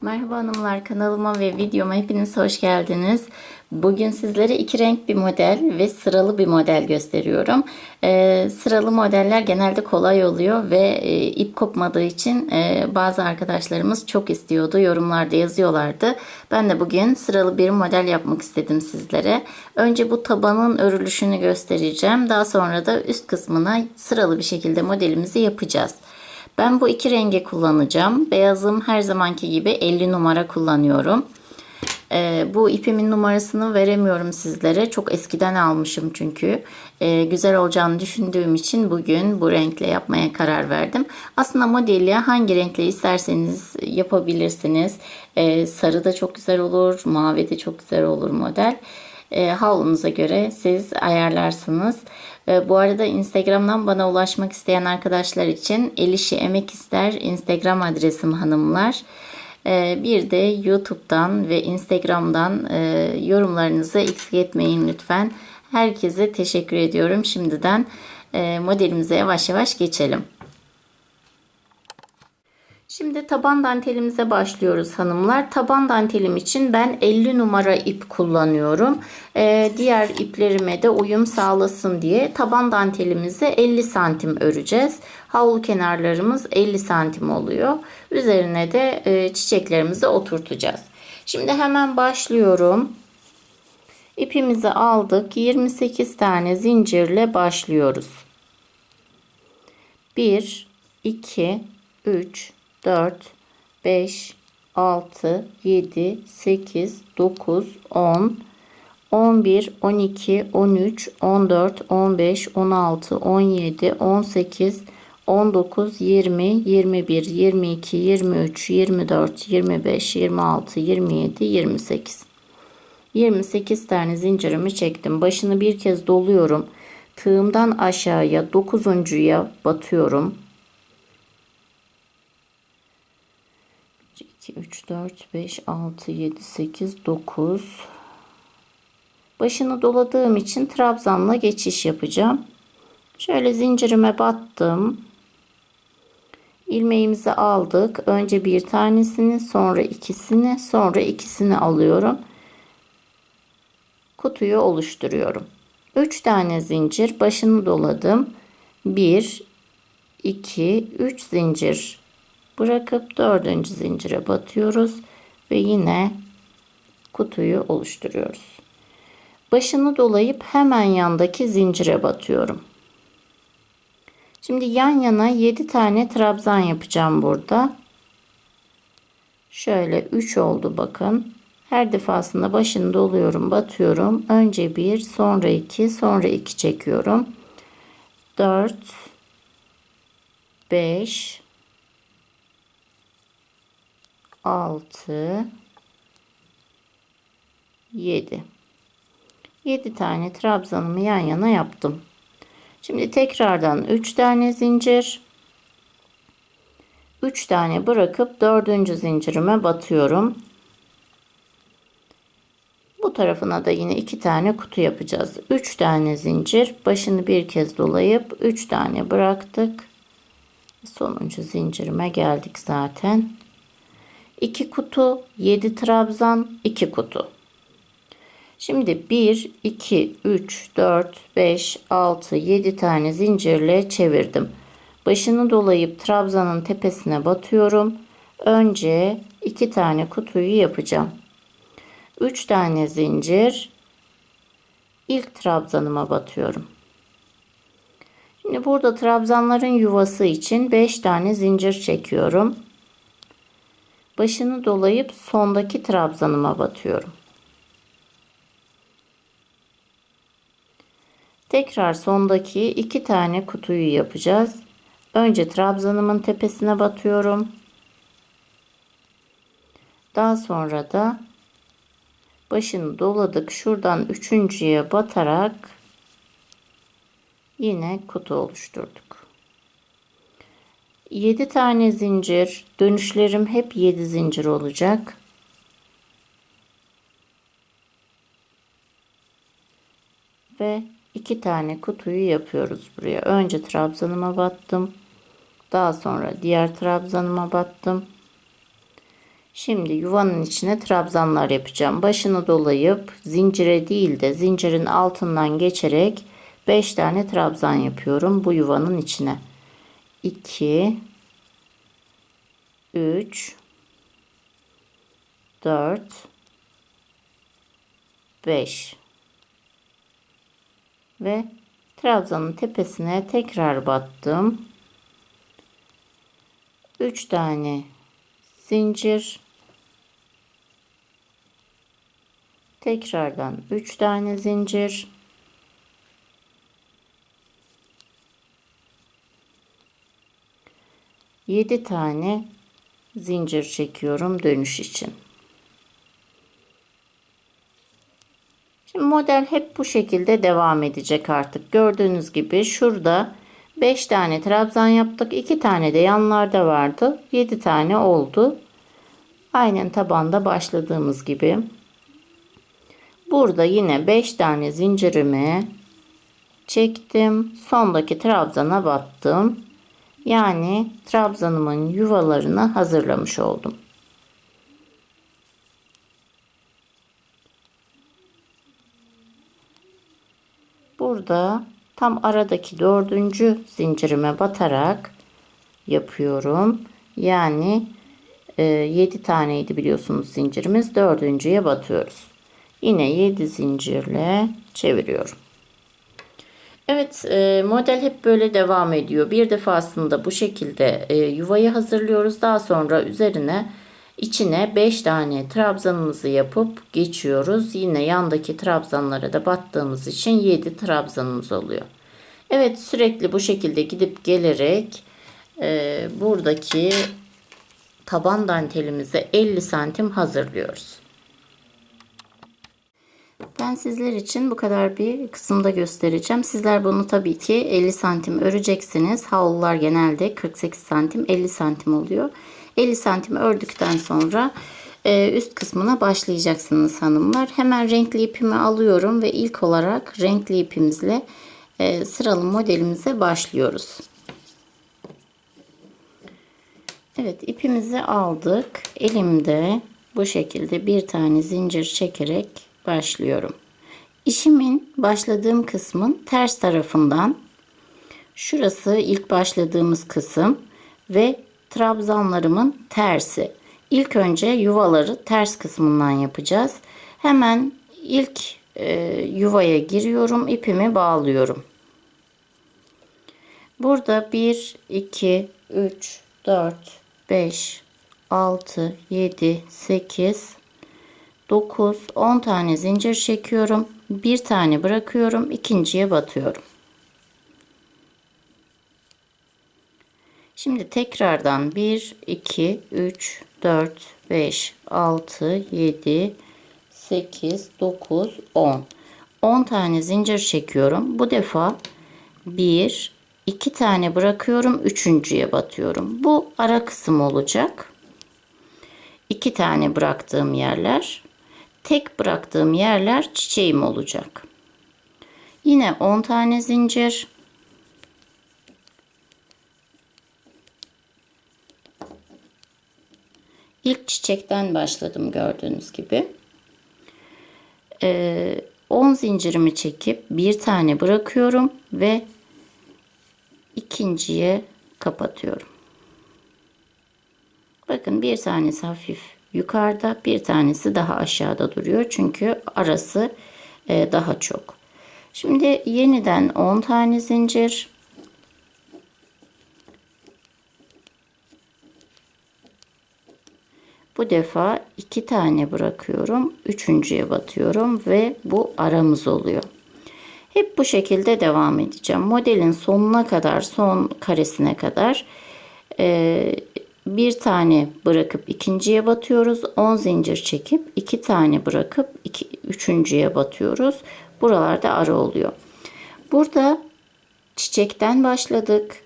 Merhaba hanımlar kanalıma ve videoma hepiniz hoş geldiniz. Bugün sizlere iki renk bir model ve sıralı bir model gösteriyorum. Ee, sıralı modeller genelde kolay oluyor ve e, ip kopmadığı için e, bazı arkadaşlarımız çok istiyordu. Yorumlarda yazıyorlardı. Ben de bugün sıralı bir model yapmak istedim sizlere. Önce bu tabanın örülüşünü göstereceğim. Daha sonra da üst kısmına sıralı bir şekilde modelimizi yapacağız. Ben bu iki rengi kullanacağım. Beyazım her zamanki gibi 50 numara kullanıyorum. Ee, bu ipimin numarasını veremiyorum sizlere. Çok eskiden almışım çünkü. Ee, güzel olacağını düşündüğüm için bugün bu renkle yapmaya karar verdim. Aslında modeli hangi renkle isterseniz yapabilirsiniz. Ee, sarı da çok güzel olur. Mavi de çok güzel olur model. E, havlunuza göre siz ayarlarsınız. E, bu arada Instagram'dan bana ulaşmak isteyen arkadaşlar için Elişi Emek ister Instagram adresim hanımlar. E, bir de YouTube'dan ve Instagram'dan e, yorumlarınızı eksik etmeyin lütfen. Herkese teşekkür ediyorum şimdiden. E, modelimize yavaş yavaş geçelim. Şimdi taban dantelimize başlıyoruz hanımlar. Taban dantelim için ben 50 numara ip kullanıyorum. Ee, diğer iplerime de uyum sağlasın diye taban dantelimizi 50 santim öreceğiz. Havlu kenarlarımız 50 santim oluyor. Üzerine de e, çiçeklerimizi oturtacağız. Şimdi hemen başlıyorum. İpimizi aldık. 28 tane zincirle başlıyoruz. 1 2 3 4, 5, 6, 7, 8, 9, 10, 11, 12, 13, 14, 15, 16, 17, 18, 19, 20, 21, 22, 23, 24, 25, 26, 27, 28. 28 tane zincirimi çektim. Başını bir kez doluyorum. Tığımdan aşağıya 9.ya batıyorum. 2, 3, 4, 5, 6, 7, 8, 9. Başını doladığım için trabzanla geçiş yapacağım. Şöyle zincirime battım. İlmeğimizi aldık. Önce bir tanesini, sonra ikisini, sonra ikisini alıyorum. Kutuyu oluşturuyorum. 3 tane zincir başını doladım. 1 2 3 zincir bırakıp dördüncü zincire batıyoruz ve yine kutuyu oluşturuyoruz. Başını dolayıp hemen yandaki zincire batıyorum. Şimdi yan yana 7 tane trabzan yapacağım burada. Şöyle 3 oldu bakın. Her defasında başını doluyorum, batıyorum. Önce 1, sonra 2, sonra 2 çekiyorum. 4 5 6 7 7 tane trabzanımı yan yana yaptım. Şimdi tekrardan 3 tane zincir 3 tane bırakıp 4. zincirime batıyorum. Bu tarafına da yine 2 tane kutu yapacağız. 3 tane zincir başını bir kez dolayıp 3 tane bıraktık. Sonuncu zincirime geldik zaten. 2 kutu, 7 trabzan, 2 kutu. Şimdi 1, 2, 3, 4, 5, 6, 7 tane zincirle çevirdim. Başını dolayıp trabzanın tepesine batıyorum. Önce 2 tane kutuyu yapacağım. 3 tane zincir ilk trabzanıma batıyorum. Şimdi burada trabzanların yuvası için 5 tane zincir çekiyorum başını dolayıp sondaki trabzanıma batıyorum. Tekrar sondaki iki tane kutuyu yapacağız. Önce trabzanımın tepesine batıyorum. Daha sonra da başını doladık. Şuradan üçüncüye batarak yine kutu oluşturduk. 7 tane zincir. Dönüşlerim hep 7 zincir olacak. Ve 2 tane kutuyu yapıyoruz buraya. Önce trabzanıma battım. Daha sonra diğer trabzanıma battım. Şimdi yuvanın içine trabzanlar yapacağım. Başını dolayıp zincire değil de zincirin altından geçerek 5 tane trabzan yapıyorum bu yuvanın içine. 2 3 4 5 ve trabzanın tepesine tekrar battım. 3 tane zincir. Tekrardan 3 tane zincir Yedi tane zincir çekiyorum dönüş için. Şimdi model hep bu şekilde devam edecek artık. Gördüğünüz gibi şurada 5 tane trabzan yaptık. 2 tane de yanlarda vardı. 7 tane oldu. Aynen tabanda başladığımız gibi. Burada yine 5 tane zincirimi çektim. Sondaki trabzana battım. Yani trabzanımın yuvalarını hazırlamış oldum. Burada tam aradaki dördüncü zincirime batarak yapıyorum. Yani e, 7 taneydi biliyorsunuz zincirimiz. Dördüncüye batıyoruz. Yine 7 zincirle çeviriyorum. Evet e, model hep böyle devam ediyor. Bir defasında bu şekilde e, yuvayı hazırlıyoruz. Daha sonra üzerine içine 5 tane trabzanımızı yapıp geçiyoruz. Yine yandaki trabzanlara da battığımız için 7 trabzanımız oluyor. Evet sürekli bu şekilde gidip gelerek e, buradaki taban dantelimize 50 santim hazırlıyoruz. Ben sizler için bu kadar bir kısımda göstereceğim. Sizler bunu tabii ki 50 santim öreceksiniz. Havlular genelde 48 santim 50 santim oluyor. 50 santim ördükten sonra e, üst kısmına başlayacaksınız hanımlar. Hemen renkli ipimi alıyorum ve ilk olarak renkli ipimizle e, sıralı modelimize başlıyoruz. Evet ipimizi aldık. Elimde bu şekilde bir tane zincir çekerek başlıyorum. İşimin başladığım kısmın ters tarafından şurası ilk başladığımız kısım ve trabzanlarımın tersi. İlk önce yuvaları ters kısmından yapacağız. Hemen ilk e, yuvaya giriyorum. ipimi bağlıyorum. Burada 1, 2, 3, 4, 5, 6, 7, 8, 9, 10 tane zincir çekiyorum. Bir tane bırakıyorum. ikinciye batıyorum. Şimdi tekrardan 1, 2, 3, 4, 5, 6, 7, 8, 9, 10. 10 tane zincir çekiyorum. Bu defa 1, 2 tane bırakıyorum. Üçüncüye batıyorum. Bu ara kısım olacak. 2 tane bıraktığım yerler. Tek bıraktığım yerler çiçeğim olacak. Yine 10 tane zincir. İlk çiçekten başladım gördüğünüz gibi. Ee, 10 zincirimi çekip bir tane bırakıyorum ve ikinciye kapatıyorum. Bakın bir tanesi hafif yukarıda bir tanesi daha aşağıda duruyor. Çünkü arası e, daha çok. Şimdi yeniden 10 tane zincir Bu defa iki tane bırakıyorum. Üçüncüye batıyorum ve bu aramız oluyor. Hep bu şekilde devam edeceğim. Modelin sonuna kadar, son karesine kadar e, bir tane bırakıp ikinciye batıyoruz. 10 zincir çekip iki tane bırakıp iki, üçüncüye batıyoruz. Buralarda ara oluyor. Burada çiçekten başladık.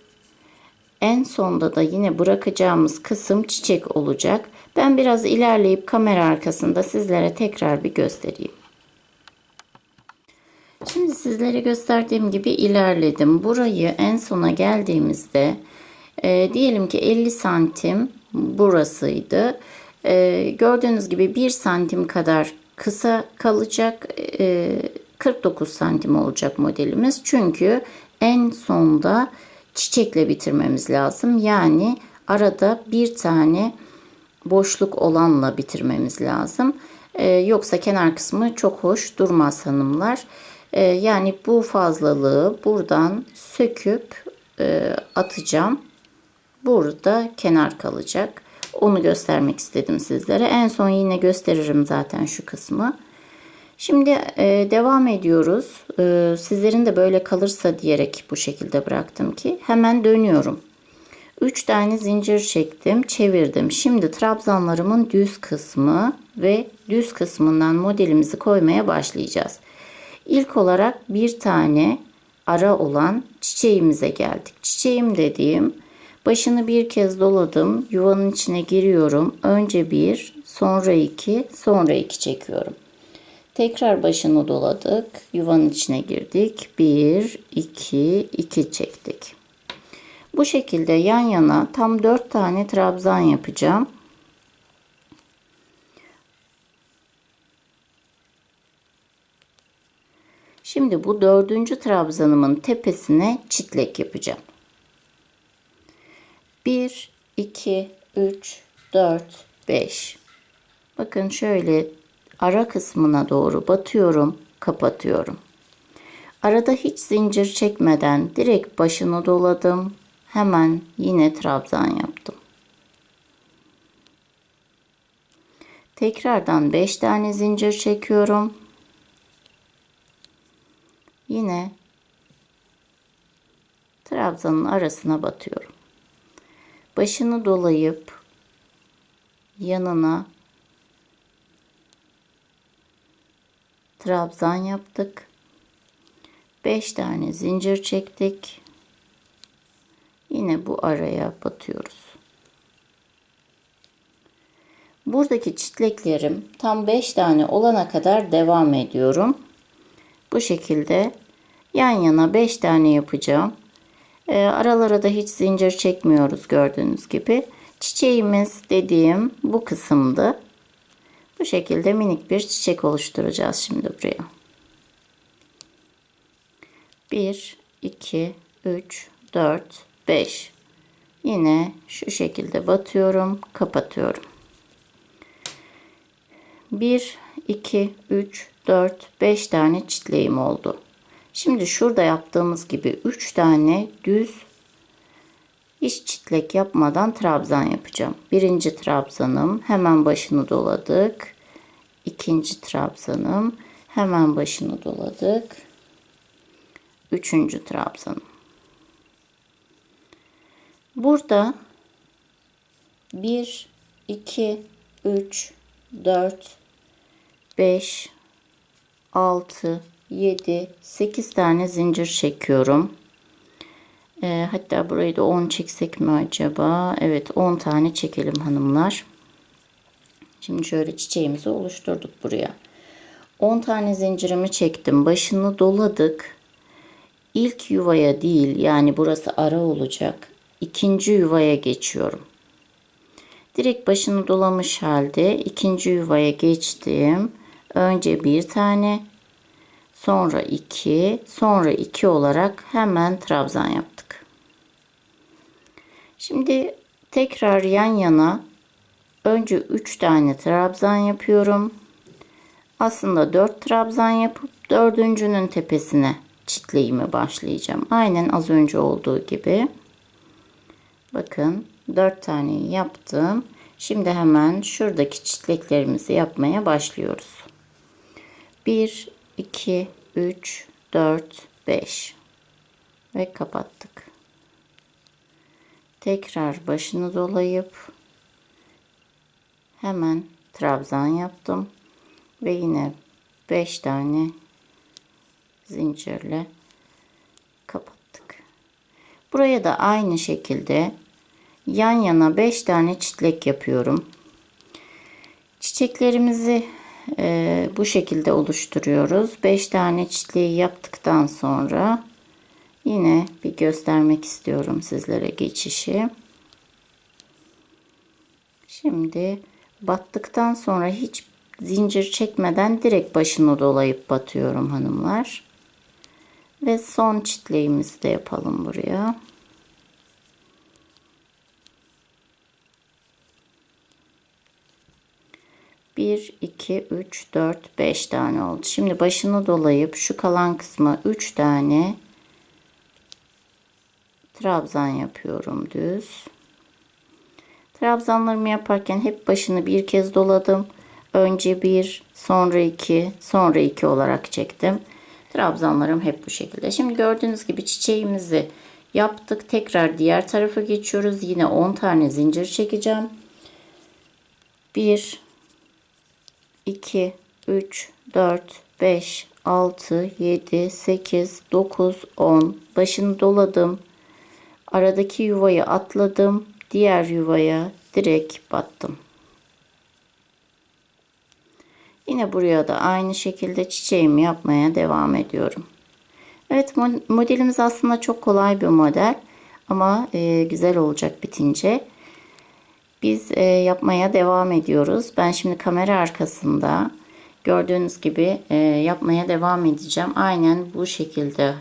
En sonda da yine bırakacağımız kısım çiçek olacak. Ben biraz ilerleyip kamera arkasında sizlere tekrar bir göstereyim. Şimdi sizlere gösterdiğim gibi ilerledim. Burayı en sona geldiğimizde e, diyelim ki 50 santim burasıydı. Ee, gördüğünüz gibi 1 santim kadar kısa kalacak. Ee, 49 santim olacak modelimiz. Çünkü en sonda çiçekle bitirmemiz lazım. Yani arada bir tane boşluk olanla bitirmemiz lazım. Ee, yoksa kenar kısmı çok hoş durmaz hanımlar. Yani bu fazlalığı buradan söküp e, atacağım. Burada kenar kalacak. Onu göstermek istedim sizlere. En son yine gösteririm zaten şu kısmı. Şimdi e, devam ediyoruz. E, sizlerin de böyle kalırsa diyerek bu şekilde bıraktım ki hemen dönüyorum. 3 tane zincir çektim, çevirdim. Şimdi trabzanlarımın düz kısmı ve düz kısmından modelimizi koymaya başlayacağız. İlk olarak bir tane ara olan çiçeğimize geldik. Çiçeğim dediğim başını bir kez doladım. Yuvanın içine giriyorum. Önce bir, sonra iki, sonra iki çekiyorum. Tekrar başını doladık. Yuvanın içine girdik. Bir, iki, iki çektik. Bu şekilde yan yana tam 4 tane trabzan yapacağım. Şimdi bu dördüncü trabzanımın tepesine çitlek yapacağım. 1, 2, 3, 4, 5. Bakın şöyle ara kısmına doğru batıyorum, kapatıyorum. Arada hiç zincir çekmeden direkt başını doladım. Hemen yine trabzan yaptım. Tekrardan 5 tane zincir çekiyorum. Yine trabzanın arasına batıyorum. Başını dolayıp yanına trabzan yaptık. 5 tane zincir çektik. Yine bu araya batıyoruz. Buradaki çitleklerim tam 5 tane olana kadar devam ediyorum. Bu şekilde yan yana 5 tane yapacağım. E, aralara da hiç zincir çekmiyoruz gördüğünüz gibi. Çiçeğimiz dediğim bu kısımdı. Bu şekilde minik bir çiçek oluşturacağız şimdi buraya. 1, 2, 3, 4, 5. Yine şu şekilde batıyorum, kapatıyorum. 1, 2, 3, 4, 5 tane çitleğim oldu. Şimdi şurada yaptığımız gibi 3 tane düz hiç çitlek yapmadan trabzan yapacağım. Birinci trabzanım hemen başını doladık. İkinci trabzanım hemen başını doladık. Üçüncü trabzanım. Burada 1, 2, 3, 4, 5, 6, 7, 8 tane zincir çekiyorum. E, hatta burayı da 10 çeksek mi acaba? Evet 10 tane çekelim hanımlar. Şimdi şöyle çiçeğimizi oluşturduk buraya. 10 tane zincirimi çektim. Başını doladık. İlk yuvaya değil yani burası ara olacak. İkinci yuvaya geçiyorum. Direkt başını dolamış halde ikinci yuvaya geçtim. Önce bir tane, sonra iki, sonra iki olarak hemen trabzan yaptık. Şimdi tekrar yan yana önce üç tane trabzan yapıyorum. Aslında dört trabzan yapıp dördüncünün tepesine çitleyimi başlayacağım. Aynen az önce olduğu gibi. Bakın 4 tane yaptım. Şimdi hemen şuradaki çitleklerimizi yapmaya başlıyoruz. 1, 2, 3, 4, 5 ve kapattık. Tekrar başını dolayıp hemen trabzan yaptım ve yine 5 tane zincirle kapattık. Buraya da aynı şekilde yan yana 5 tane çitlek yapıyorum. Çiçeklerimizi e, bu şekilde oluşturuyoruz. 5 tane çiçeği yaptıktan sonra yine bir göstermek istiyorum sizlere geçişi. Şimdi battıktan sonra hiç zincir çekmeden direkt başını dolayıp batıyorum hanımlar. Ve son çitleğimizi de yapalım buraya. Bir, iki, üç, dört, beş tane oldu. Şimdi başını dolayıp şu kalan kısma üç tane trabzan yapıyorum düz. Trabzanlarımı yaparken hep başını bir kez doladım. Önce bir, sonra iki, sonra iki olarak çektim. Trabzanlarım hep bu şekilde. Şimdi gördüğünüz gibi çiçeğimizi yaptık. Tekrar diğer tarafa geçiyoruz. Yine 10 tane zincir çekeceğim. 1 2 3 4 5 6 7 8 9 10 başını doladım. Aradaki yuvayı atladım. Diğer yuvaya direkt battım. Yine buraya da aynı şekilde çiçeğimi yapmaya devam ediyorum. Evet modelimiz aslında çok kolay bir model ama e, güzel olacak bitince. Biz e, yapmaya devam ediyoruz. Ben şimdi kamera arkasında gördüğünüz gibi e, yapmaya devam edeceğim. Aynen bu şekilde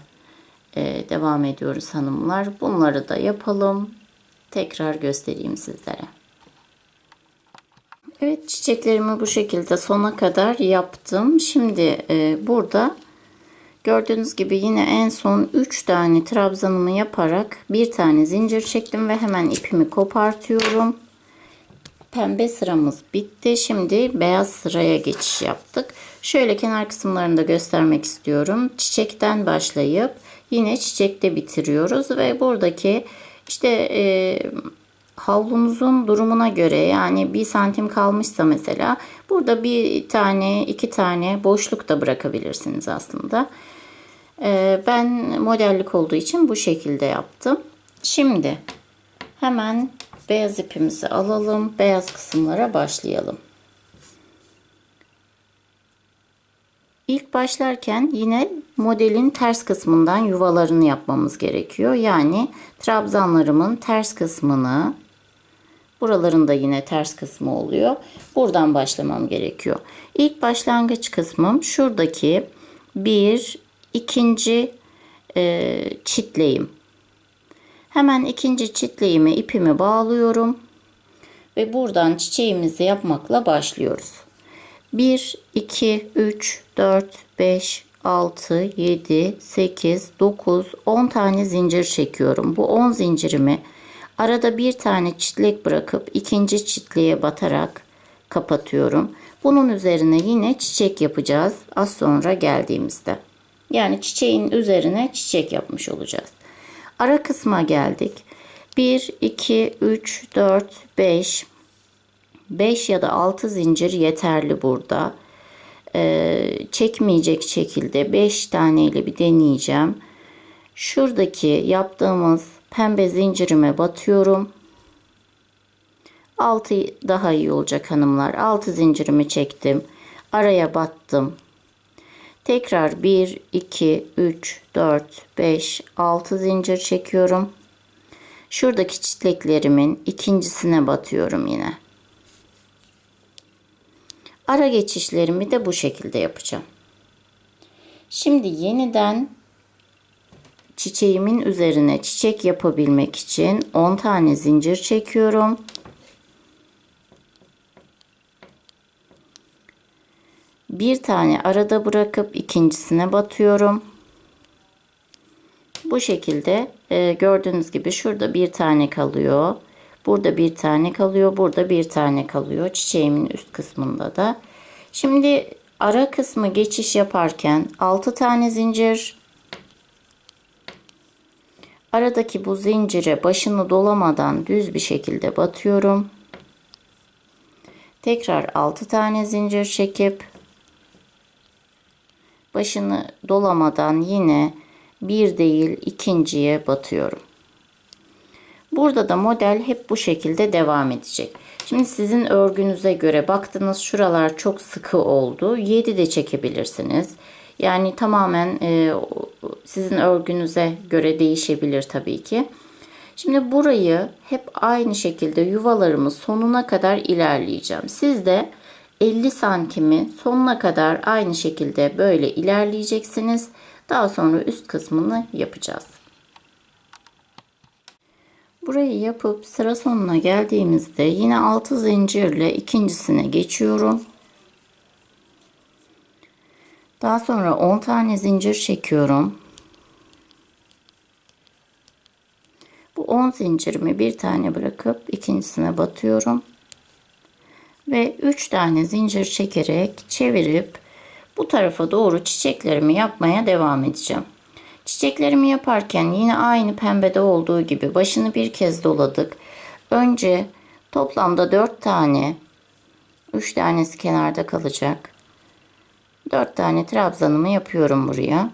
e, devam ediyoruz hanımlar. Bunları da yapalım. Tekrar göstereyim sizlere. Evet çiçeklerimi bu şekilde sona kadar yaptım. Şimdi e, burada gördüğünüz gibi yine en son 3 tane trabzanımı yaparak bir tane zincir çektim ve hemen ipimi kopartıyorum. Pembe sıramız bitti. Şimdi beyaz sıraya geçiş yaptık. Şöyle kenar kısımlarını da göstermek istiyorum. Çiçekten başlayıp yine çiçekte bitiriyoruz ve buradaki işte e, havlunuzun durumuna göre yani bir santim kalmışsa mesela burada bir tane iki tane boşluk da bırakabilirsiniz aslında. Ee, ben modellik olduğu için bu şekilde yaptım. Şimdi hemen beyaz ipimizi alalım. Beyaz kısımlara başlayalım. İlk başlarken yine modelin ters kısmından yuvalarını yapmamız gerekiyor. Yani trabzanlarımın ters kısmını buralarında yine ters kısmı oluyor. Buradan başlamam gerekiyor. İlk başlangıç kısmım şuradaki bir ikinci e, çitleğim. Hemen ikinci çitleğime ipimi bağlıyorum ve buradan çiçeğimizi yapmakla başlıyoruz. 1, 2, 3, 4, 5, 6, 7, 8, 9, 10 tane zincir çekiyorum. Bu 10 zincirimi arada bir tane çitlek bırakıp ikinci çitliğe batarak kapatıyorum. Bunun üzerine yine çiçek yapacağız az sonra geldiğimizde. Yani çiçeğin üzerine çiçek yapmış olacağız. Ara kısma geldik. 1, 2, 3, 4, 5, 5 ya da 6 zincir yeterli burada. Ee, çekmeyecek şekilde 5 taneyle bir deneyeceğim. Şuradaki yaptığımız pembe zincirime batıyorum. 6 daha iyi olacak hanımlar. 6 zincirimi çektim. Araya battım. Tekrar 1, 2, 3, 4, 5, 6 zincir çekiyorum. Şuradaki çitleklerimin ikincisine batıyorum yine. Ara geçişlerimi de bu şekilde yapacağım. Şimdi yeniden çiçeğimin üzerine çiçek yapabilmek için 10 tane zincir çekiyorum. Bir tane arada bırakıp ikincisine batıyorum. Bu şekilde e, gördüğünüz gibi şurada bir tane kalıyor. Burada bir tane kalıyor. Burada bir tane kalıyor. Çiçeğimin üst kısmında da. Şimdi ara kısmı geçiş yaparken 6 tane zincir aradaki bu zincire başını dolamadan düz bir şekilde batıyorum. Tekrar 6 tane zincir çekip başını dolamadan yine bir değil ikinciye batıyorum. Burada da model hep bu şekilde devam edecek. Şimdi sizin örgünüze göre baktınız şuralar çok sıkı oldu. 7 de çekebilirsiniz. Yani tamamen e, sizin örgünüze göre değişebilir tabii ki. Şimdi burayı hep aynı şekilde yuvalarımız sonuna kadar ilerleyeceğim. Siz de 50 santimi sonuna kadar aynı şekilde böyle ilerleyeceksiniz. Daha sonra üst kısmını yapacağız. Burayı yapıp sıra sonuna geldiğimizde yine 6 zincirle ikincisine geçiyorum. Daha sonra 10 tane zincir çekiyorum. Bu 10 zincirimi bir tane bırakıp ikincisine batıyorum. Ve 3 tane zincir çekerek çevirip bu tarafa doğru çiçeklerimi yapmaya devam edeceğim. Çiçeklerimi yaparken yine aynı pembede olduğu gibi başını bir kez doladık. Önce toplamda 4 tane 3 tanesi kenarda kalacak. 4 tane trabzanımı yapıyorum buraya.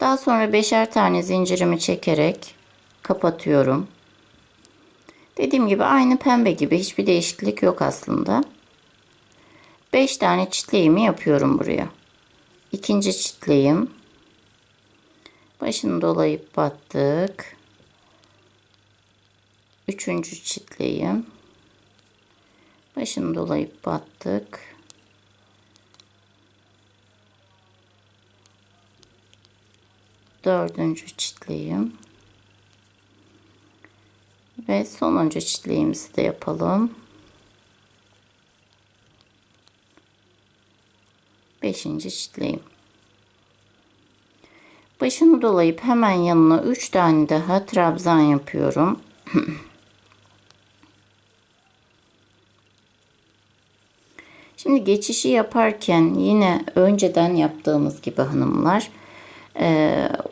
Daha sonra beşer tane zincirimi çekerek kapatıyorum. Dediğim gibi aynı pembe gibi hiçbir değişiklik yok aslında. 5 tane çitleğimi yapıyorum buraya. İkinci çitleğim. Başını dolayıp battık. Üçüncü çitleğim. Başını dolayıp battık. Dördüncü çitleğim. Ve sonuncu çitleğimizi de yapalım. Beşinci çitleğim. Başını dolayıp hemen yanına 3 tane daha trabzan yapıyorum. Şimdi geçişi yaparken yine önceden yaptığımız gibi hanımlar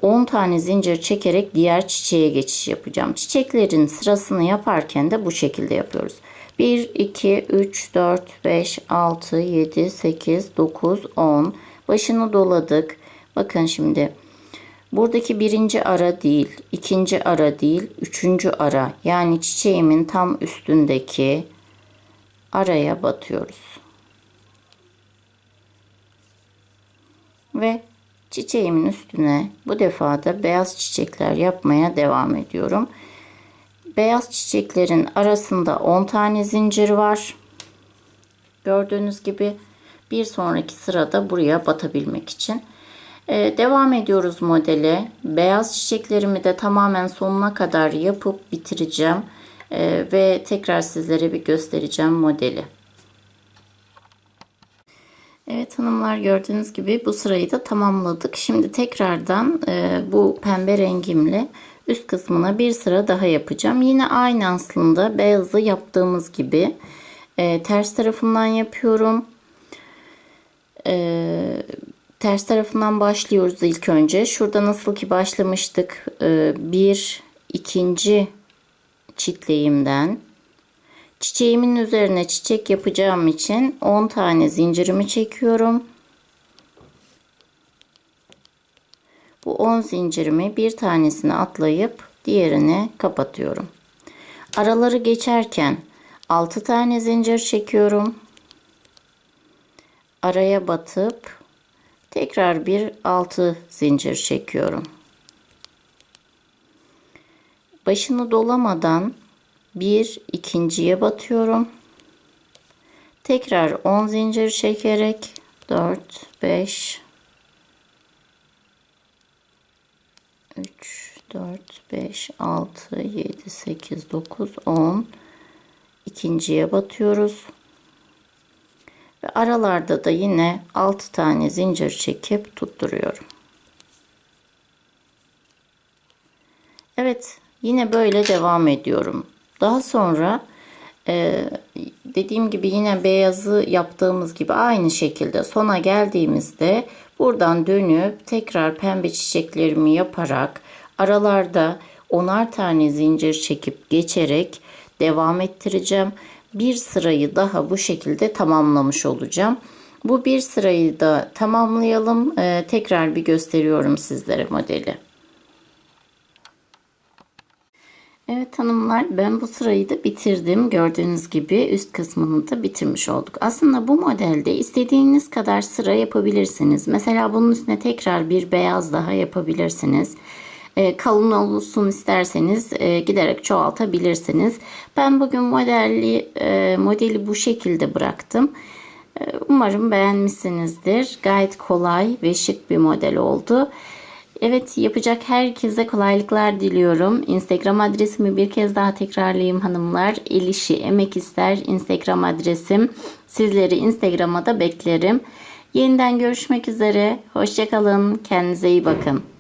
10 tane zincir çekerek diğer çiçeğe geçiş yapacağım. Çiçeklerin sırasını yaparken de bu şekilde yapıyoruz. 1, 2, 3, 4, 5, 6, 7, 8, 9, 10. Başını doladık. Bakın şimdi buradaki birinci ara değil, ikinci ara değil, üçüncü ara. Yani çiçeğimin tam üstündeki araya batıyoruz. Ve çiçeğimin üstüne bu defa da beyaz çiçekler yapmaya devam ediyorum. Beyaz çiçeklerin arasında 10 tane zincir var. Gördüğünüz gibi bir sonraki sırada buraya batabilmek için. Ee, devam ediyoruz modele. Beyaz çiçeklerimi de tamamen sonuna kadar yapıp bitireceğim. Ee, ve tekrar sizlere bir göstereceğim modeli. Evet hanımlar gördüğünüz gibi bu sırayı da tamamladık. Şimdi tekrardan e, bu pembe rengimle üst kısmına bir sıra daha yapacağım. Yine aynı aslında beyazı yaptığımız gibi e, ters tarafından yapıyorum. E, ters tarafından başlıyoruz ilk önce. Şurada nasıl ki başlamıştık. E, bir ikinci çitleğimden çiçeğimin üzerine çiçek yapacağım için 10 tane zincirimi çekiyorum. Bu 10 zincirimi bir tanesini atlayıp diğerini kapatıyorum. Araları geçerken 6 tane zincir çekiyorum. Araya batıp tekrar bir 6 zincir çekiyorum. Başını dolamadan bir ikinciye batıyorum. Tekrar 10 zincir çekerek 4 5 3 4 5 6 7 8 9 10 ikinciye batıyoruz. Ve aralarda da yine 6 tane zincir çekip tutturuyorum. Evet, yine böyle devam ediyorum. Daha sonra e, dediğim gibi yine beyazı yaptığımız gibi aynı şekilde sona geldiğimizde buradan dönüp tekrar pembe çiçeklerimi yaparak aralarda onar tane zincir çekip geçerek devam ettireceğim. Bir sırayı daha bu şekilde tamamlamış olacağım. Bu bir sırayı da tamamlayalım. Ee, tekrar bir gösteriyorum sizlere modeli. Evet hanımlar ben bu sırayı da bitirdim. Gördüğünüz gibi üst kısmını da bitirmiş olduk. Aslında bu modelde istediğiniz kadar sıra yapabilirsiniz. Mesela bunun üstüne tekrar bir beyaz daha yapabilirsiniz. E, kalın olsun isterseniz e, giderek çoğaltabilirsiniz. Ben bugün modeli e, modeli bu şekilde bıraktım. E, Umarım beğenmişsinizdir. Gayet kolay ve şık bir model oldu. Evet yapacak herkese kolaylıklar diliyorum. Instagram adresimi bir kez daha tekrarlayayım hanımlar. El işi emek ister Instagram adresim. Sizleri Instagram'a da beklerim. Yeniden görüşmek üzere. Hoşçakalın. Kendinize iyi bakın.